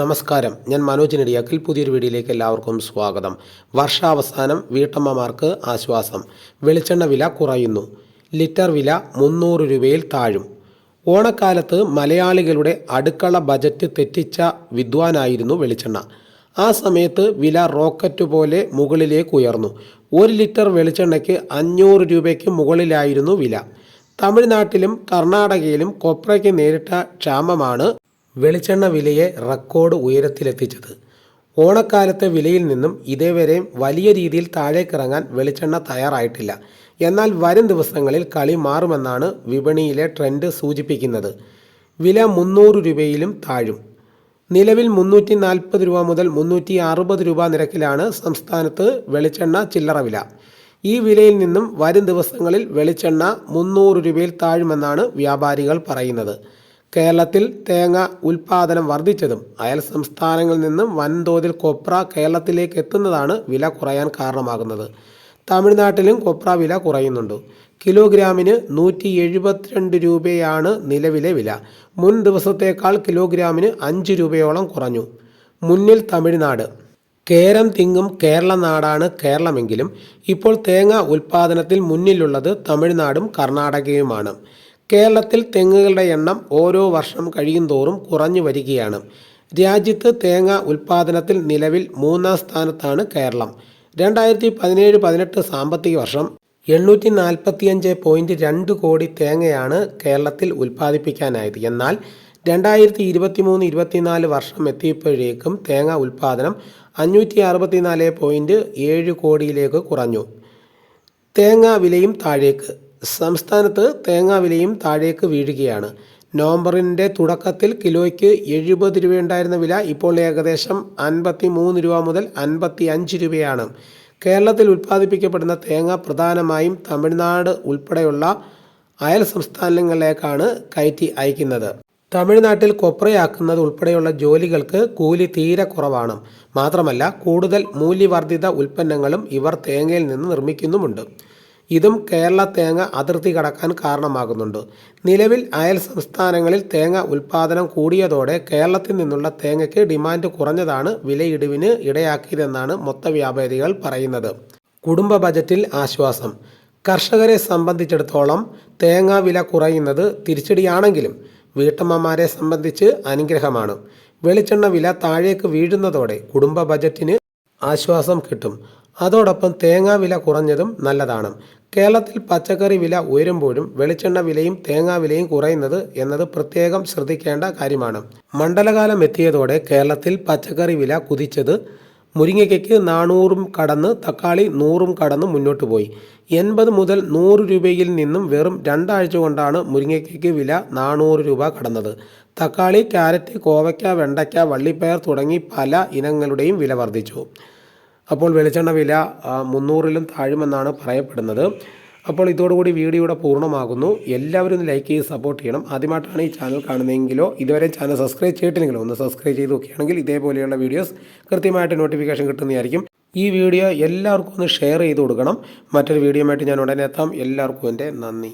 നമസ്കാരം. ഞാൻ മനോജ് നെടിയാക്കിൽ പുതിയൊരു വീഡിയോയിലേക്ക് എല്ലാവർക്കും സ്വാഗതം. വർഷാവസാനം വീട്ടമ്മമാർക്ക് ആശ്വാസം. വെളിച്ചെണ്ണ വില കുറയുന്നു. ലിറ്റർ വില മുന്നൂറ് രൂപയിൽ താഴും. ഓണക്കാലത്ത് മലയാളികളുടെ അടുക്കള ബജറ്റ് തെറ്റിച്ച വിദ്വാനായിരുന്നു വെളിച്ചെണ്ണ. ആ സമയത്ത് വില റോക്കറ്റ് പോലെ മുകളിലേക്ക് ഉയർന്നു. ഒരു ലിറ്റർ വെളിച്ചെണ്ണയ്ക്ക് അഞ്ഞൂറ് രൂപയ്ക്ക് മുകളിലായിരുന്നു വില. തമിഴ്നാട്ടിലും കർണാടകയിലും കൊപ്രയ്ക്ക് നേരിട്ട ക്ഷാമമാണ് വെളിച്ചെണ്ണ വിലയെ റെക്കോർഡ് ഉയരത്തിലെത്തിച്ചത്. ഓണക്കാലത്തെ വിലയിൽ നിന്നും ഇതേവരെയും വലിയ രീതിയിൽ താഴേക്കിറങ്ങാൻ വെളിച്ചെണ്ണ തയ്യാറായിട്ടില്ല. എന്നാൽ വരും ദിവസങ്ങളിൽ കളി മാറുമെന്നാണ് വിപണിയിലെ ട്രെൻഡ് സൂചിപ്പിക്കുന്നത്. വില മുന്നൂറ് രൂപയിലും താഴും. നിലവിൽ മുന്നൂറ്റി നാൽപ്പത് രൂപ മുതൽ മുന്നൂറ്റി അറുപത് രൂപ നിരക്കിലാണ് സംസ്ഥാനത്ത് വെളിച്ചെണ്ണ ചില്ലറ വില. ഈ വിലയിൽ നിന്നും വരും ദിവസങ്ങളിൽ വെളിച്ചെണ്ണ മുന്നൂറ് രൂപയിൽ താഴുമെന്നാണ് വ്യാപാരികൾ പറയുന്നത്. കേരളത്തിൽ തേങ്ങ ഉൽപാദനം വർദ്ധിച്ചതും അയൽ സംസ്ഥാനങ്ങളിൽ നിന്നും വൻതോതിൽ കൊപ്ര കേരളത്തിലേക്ക് എത്തുന്നതാണ് വില കുറയാൻ കാരണമാകുന്നത്. തമിഴ്നാട്ടിലും കൊപ്ര വില കുറയുന്നുണ്ട്. കിലോഗ്രാമിന് നൂറ്റി എഴുപത്തിരണ്ട് രൂപയാണ് നിലവിലെ വില. മുൻ ദിവസത്തേക്കാൾ കിലോഗ്രാമിന് അഞ്ച് രൂപയോളം കുറഞ്ഞു. മുന്നിൽ തമിഴ്നാട്. കേരം തിങ്ങും കേരള നാടാണ് കേരളമെങ്കിലും ഇപ്പോൾ തേങ്ങ ഉൽപ്പാദനത്തിൽ മുന്നിലുള്ളത് തമിഴ്നാടും കർണാടകയുമാണ്. കേരളത്തിൽ തെങ്ങുകളുടെ എണ്ണം ഓരോ വർഷം കഴിയും തോറും കുറഞ്ഞു വരികയാണ്. രാജ്യത്ത് തേങ്ങ ഉൽപ്പാദനത്തിൽ നിലവിൽ മൂന്നാം സ്ഥാനത്താണ് കേരളം. രണ്ടായിരത്തി പതിനേഴ് പതിനെട്ട് സാമ്പത്തിക വർഷം എണ്ണൂറ്റി നാൽപ്പത്തിയഞ്ച് പോയിന്റ് രണ്ട് കോടി തേങ്ങയാണ് കേരളത്തിൽ ഉൽപ്പാദിപ്പിക്കാനായത് എന്നാൽ രണ്ടായിരത്തി ഇരുപത്തി മൂന്ന് ഇരുപത്തിനാല് വർഷം എത്തിയപ്പോഴേക്കും തേങ്ങ ഉൽപ്പാദനം അഞ്ഞൂറ്റി അറുപത്തിനാല് പോയിന്റ് ഏഴ് കോടിയിലേക്ക് കുറഞ്ഞു. തേങ്ങ വിലയും താഴേക്ക്. സംസ്ഥാനത്ത് തേങ്ങാ വിലയും താഴേക്ക് വീഴുകയാണ്. നവംബറിന്റെ തുടക്കത്തിൽ കിലോയ്ക്ക് എഴുപത് രൂപയുണ്ടായിരുന്ന വില ഇപ്പോൾ ഏകദേശം അൻപത്തി മൂന്ന് രൂപ മുതൽ അൻപത്തി അഞ്ച് രൂപയാണ്. കേരളത്തിൽ ഉൽപ്പാദിപ്പിക്കപ്പെടുന്ന തേങ്ങ പ്രധാനമായും തമിഴ്നാട് ഉൾപ്പെടെയുള്ള അയൽ സംസ്ഥാനങ്ങളിലേക്കാണ് കയറ്റി അയക്കുന്നത്. തമിഴ്നാട്ടിൽ കൊപ്രയാക്കുന്നത് ഉൾപ്പെടെയുള്ള ജോലികൾക്ക് കൂലി തീരെ കുറവാണ്. മാത്രമല്ല കൂടുതൽ മൂല്യവർദ്ധിത ഉൽപ്പന്നങ്ങളും ഇവർ തേങ്ങയിൽ നിന്ന് നിർമ്മിക്കുന്നുമുണ്ട്. ഇതും കേരള തേങ്ങ അതിർത്തി കടക്കാൻ കാരണമാകുന്നുണ്ട്. നിലവിൽ അയൽ സംസ്ഥാനങ്ങളിൽ തേങ്ങ ഉൽപ്പാദനം കൂടിയതോടെ കേരളത്തിൽ നിന്നുള്ള തേങ്ങയ്ക്ക് ഡിമാൻഡ് കുറഞ്ഞതാണ് വിലയിടിവിന് ഇടയാക്കിയതെന്നാണ് മൊത്ത വ്യാപാരികൾ പറയുന്നത്. കുടുംബ ബജറ്റിൽ ആശ്വാസം. കർഷകരെ സംബന്ധിച്ചിടത്തോളം തേങ്ങ വില കുറയുന്നത് തിരിച്ചടിയാണെങ്കിലും വീട്ടമ്മമാരെ സംബന്ധിച്ച് അനുഗ്രഹമാണ്. വെളിച്ചെണ്ണ വില താഴേക്ക് വീഴുന്നതോടെ കുടുംബ ബജറ്റിന് ആശ്വാസം കിട്ടും. അതോടൊപ്പം തേങ്ങാ വില കുറഞ്ഞതും നല്ലതാണ്. കേരളത്തിൽ പച്ചക്കറി വില ഉയരുമ്പോഴും വെളിച്ചെണ്ണ വിലയും തേങ്ങാ വിലയും കുറയുന്നത് എന്നത് പ്രത്യേകം ശ്രദ്ധിക്കേണ്ട കാര്യമാണ്. മണ്ഡലകാലം എത്തിയതോടെ കേരളത്തിൽ പച്ചക്കറി വില കുതിച്ചത് മുരിങ്ങയ്ക്ക് നാനൂറും കടന്ന് തക്കാളി നൂറും കടന്ന് മുന്നോട്ട് പോയി. എൺപത് മുതൽ നൂറ് രൂപയിൽ നിന്നും വെറും രണ്ടാഴ്ച കൊണ്ടാണ് മുരിങ്ങയ്ക്ക് വില നാനൂറ് രൂപ കടന്നത്. തക്കാളി ക്യാരറ്റ് കോവയ്ക്ക വെണ്ടയ്ക്ക വള്ളിപ്പയർ തുടങ്ങി പല ഇനങ്ങളുടെയും വില വർദ്ധിച്ചു. അപ്പോൾ വെളിച്ചെണ്ണ വില മുന്നൂറിലും താഴുമെന്നാണ് പറയപ്പെടുന്നത്. അപ്പോൾ ഇതോടുകൂടി വീഡിയോ ഇവിടെ പൂർണമാകുന്നു. എല്ലാവരും ഒന്ന് ലൈക്ക് ചെയ്ത് സപ്പോർട്ട് ചെയ്യണം. ആദ്യമായിട്ടാണ് ഈ ചാനൽ കാണുന്നതെങ്കിലോ ഇതുവരെ ചാനൽ സബ്സ്ക്രൈബ് ചെയ്തിട്ടില്ലെങ്കിലോ ഒന്ന് സബ്സ്ക്രൈബ് ചെയ്ത് നോക്കുകയാണെങ്കിൽ ഇതേപോലെയുള്ള വീഡിയോസ് കൃത്യമായിട്ട് നോട്ടിഫിക്കേഷൻ കിട്ടുന്നതായിരിക്കും. ഈ വീഡിയോ എല്ലാവർക്കും ഒന്ന് ഷെയർ ചെയ്ത് കൊടുക്കണം. മറ്റൊരു വീഡിയോ ആയിട്ട് ഞാൻ ഉടനെ എത്താം. എല്ലാവർക്കും എന്റെ നന്ദി.